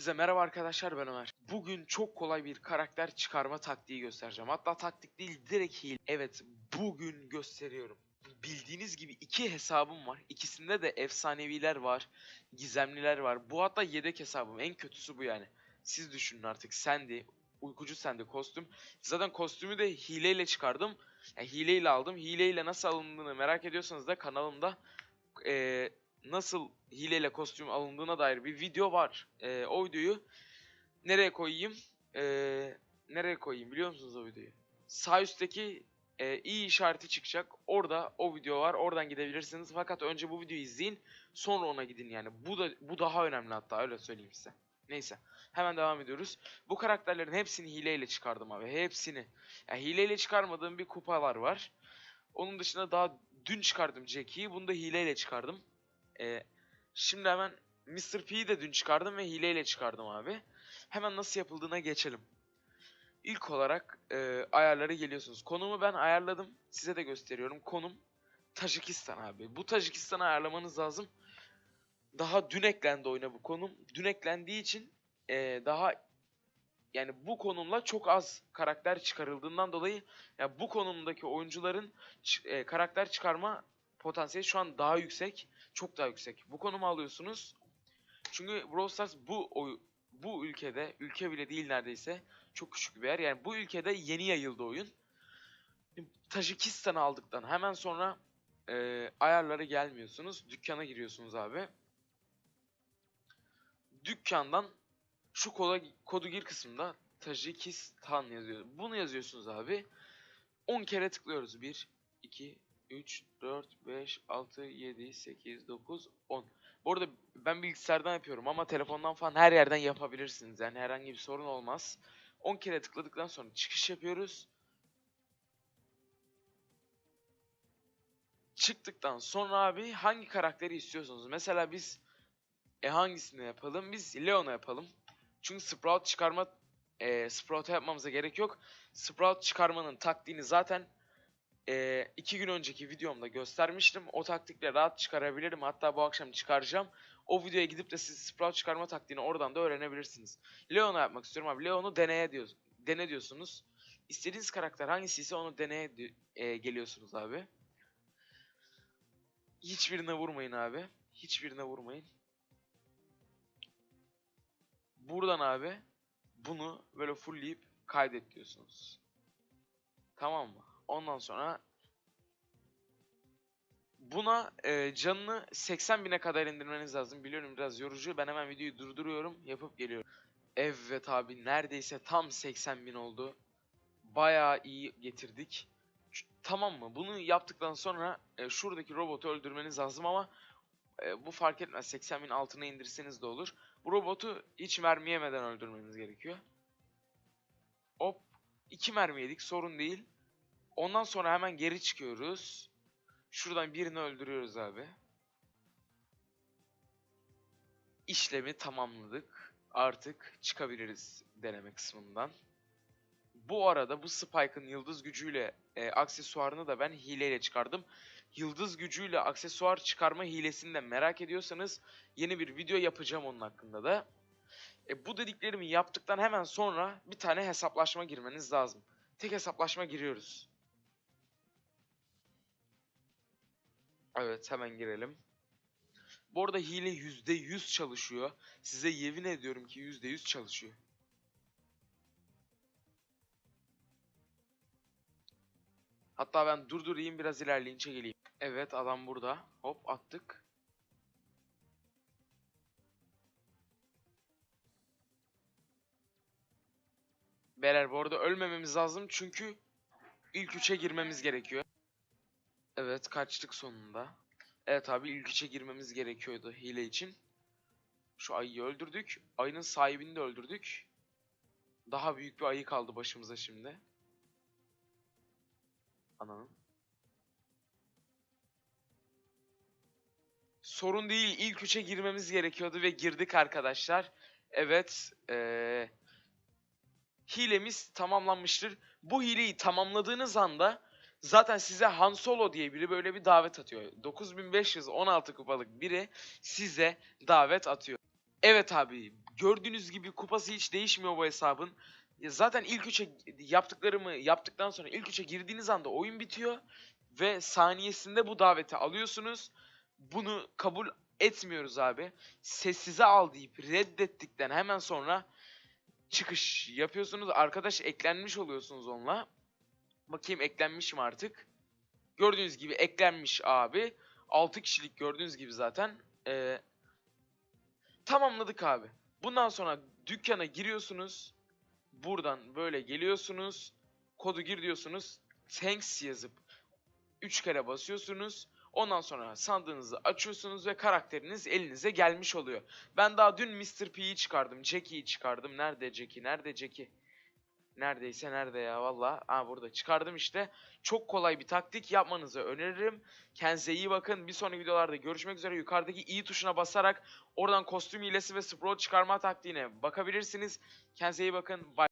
Hepinize merhaba arkadaşlar ben Ömer. Bugün çok kolay bir karakter çıkarma taktiği göstereceğim. Hatta taktik değil direkt hile. Evet bugün gösteriyorum. Bildiğiniz gibi iki hesabım var. İkisinde de efsaneviler var. Gizemliler var. Bu hatta yedek hesabım. En kötüsü bu yani. Siz düşünün artık. Sandy, uykucu Sandy kostüm. Zaten kostümü de hileyle çıkardım. Yani hileyle aldım. Hileyle nasıl alındığını merak ediyorsanız da kanalımda eee nasıl hileyle kostüm alındığına dair bir video var. Ee, o videoyu nereye koyayım? Ee, nereye koyayım biliyor musunuz o videoyu? Sağ üstteki e, i işareti çıkacak. Orada o video var. Oradan gidebilirsiniz. Fakat önce bu videoyu izleyin. Sonra ona gidin yani. Bu da bu daha önemli hatta öyle söyleyeyim size. Neyse. Hemen devam ediyoruz. Bu karakterlerin hepsini hileyle çıkardım abi. Hepsini. Yani hileyle çıkarmadığım bir kupalar var. Onun dışında daha dün çıkardım Jackie'yi. Bunu da hileyle çıkardım. Ee, şimdi hemen Mr. P'yi de dün çıkardım ve hileyle çıkardım abi. Hemen nasıl yapıldığına geçelim. İlk olarak e, ayarlara geliyorsunuz. Konumu ben ayarladım. Size de gösteriyorum. Konum Tacikistan abi. Bu Tacikistan'ı ayarlamanız lazım. Daha dün eklendi oyuna bu konum. Dün eklendiği için e, daha yani bu konumla çok az karakter çıkarıldığından dolayı ya bu konumdaki oyuncuların e, karakter çıkarma potansiyeli şu an daha yüksek. Çok daha yüksek. Bu konumu alıyorsunuz. Çünkü Brawl Stars bu oy- bu ülkede, ülke bile değil neredeyse, çok küçük bir yer. Yani bu ülkede yeni yayıldı oyun. Tajikistan'ı aldıktan hemen sonra e, ayarlara gelmiyorsunuz. Dükkana giriyorsunuz abi. Dükkandan şu koda, kodu gir kısmında Tajikistan yazıyor. Bunu yazıyorsunuz abi. 10 kere tıklıyoruz. 1, 2, 3, 4, 5, 6, 7, 8, 9, 10. Bu arada ben bilgisayardan yapıyorum ama telefondan falan her yerden yapabilirsiniz. Yani herhangi bir sorun olmaz. 10 kere tıkladıktan sonra çıkış yapıyoruz. Çıktıktan sonra abi hangi karakteri istiyorsunuz? Mesela biz e hangisini yapalım? Biz Leon'a yapalım. Çünkü Sprout çıkarma e, Sprout'a yapmamıza gerek yok. Sprout çıkarmanın taktiğini zaten e, iki gün önceki videomda göstermiştim. O taktikle rahat çıkarabilirim. Hatta bu akşam çıkaracağım. O videoya gidip de siz Sprout çıkarma taktiğini oradan da öğrenebilirsiniz. Leon'a yapmak istiyorum abi. Leon'u deneye diyor, dene diyorsunuz. İstediğiniz karakter hangisiyse onu deneye e, geliyorsunuz abi. Hiçbirine vurmayın abi. Hiçbirine vurmayın. Buradan abi bunu böyle fullleyip kaydet diyorsunuz. Tamam mı? Ondan sonra buna e, canını 80 bine kadar indirmeniz lazım. Biliyorum biraz yorucu. Ben hemen videoyu durduruyorum. Yapıp geliyorum. Evet abi neredeyse tam 80 bin oldu. Bayağı iyi getirdik. Tamam mı? Bunu yaptıktan sonra e, şuradaki robotu öldürmeniz lazım ama e, bu fark etmez. 80 bin altına indirseniz de olur. Bu robotu hiç mermi yemeden öldürmeniz gerekiyor. Hop. iki mermi yedik sorun değil. Ondan sonra hemen geri çıkıyoruz. Şuradan birini öldürüyoruz abi. İşlemi tamamladık. Artık çıkabiliriz deneme kısmından. Bu arada bu Spike'ın yıldız gücüyle e, aksesuarını da ben hileyle çıkardım. Yıldız gücüyle aksesuar çıkarma hilesini de merak ediyorsanız yeni bir video yapacağım onun hakkında da. E, bu dediklerimi yaptıktan hemen sonra bir tane hesaplaşma girmeniz lazım. Tek hesaplaşma giriyoruz. Evet hemen girelim. Bu arada hile %100 çalışıyor. Size yemin ediyorum ki %100 çalışıyor. Hatta ben durdurayım biraz ilerleyince geleyim. Evet adam burada. Hop attık. Beyler bu arada ölmememiz lazım çünkü ilk üçe girmemiz gerekiyor. Evet kaçtık sonunda. Evet abi ilk üçe girmemiz gerekiyordu hile için. Şu ayıyı öldürdük. Ayının sahibini de öldürdük. Daha büyük bir ayı kaldı başımıza şimdi. Ananın. Sorun değil ilk üçe girmemiz gerekiyordu ve girdik arkadaşlar. Evet. Eee hilemiz tamamlanmıştır. Bu hileyi tamamladığınız anda zaten size Han Solo diye biri böyle bir davet atıyor. 9516 kupalık biri size davet atıyor. Evet abi Gördüğünüz gibi kupası hiç değişmiyor bu hesabın. Zaten ilk üçe yaptıklarımı yaptıktan sonra ilk üçe girdiğiniz anda oyun bitiyor. Ve saniyesinde bu daveti alıyorsunuz. Bunu kabul etmiyoruz abi. Sessize al deyip reddettikten hemen sonra çıkış yapıyorsunuz. Arkadaş eklenmiş oluyorsunuz onunla. Bakayım eklenmiş mi artık? Gördüğünüz gibi eklenmiş abi. 6 kişilik gördüğünüz gibi zaten. Ee, tamamladık abi. Bundan sonra dükkana giriyorsunuz. Buradan böyle geliyorsunuz. Kodu gir diyorsunuz. Thanks yazıp 3 kere basıyorsunuz. Ondan sonra sandığınızı açıyorsunuz ve karakteriniz elinize gelmiş oluyor. Ben daha dün Mr. P'yi çıkardım. Jackie'yi çıkardım. Nerede Jackie? Nerede Jackie? Neredeyse nerede ya valla. Aa burada çıkardım işte. Çok kolay bir taktik yapmanızı öneririm. Kendinize iyi bakın. Bir sonraki videolarda görüşmek üzere. Yukarıdaki i tuşuna basarak oradan kostüm hilesi ve sprout çıkarma taktiğine bakabilirsiniz. Kendinize iyi bakın. Bye.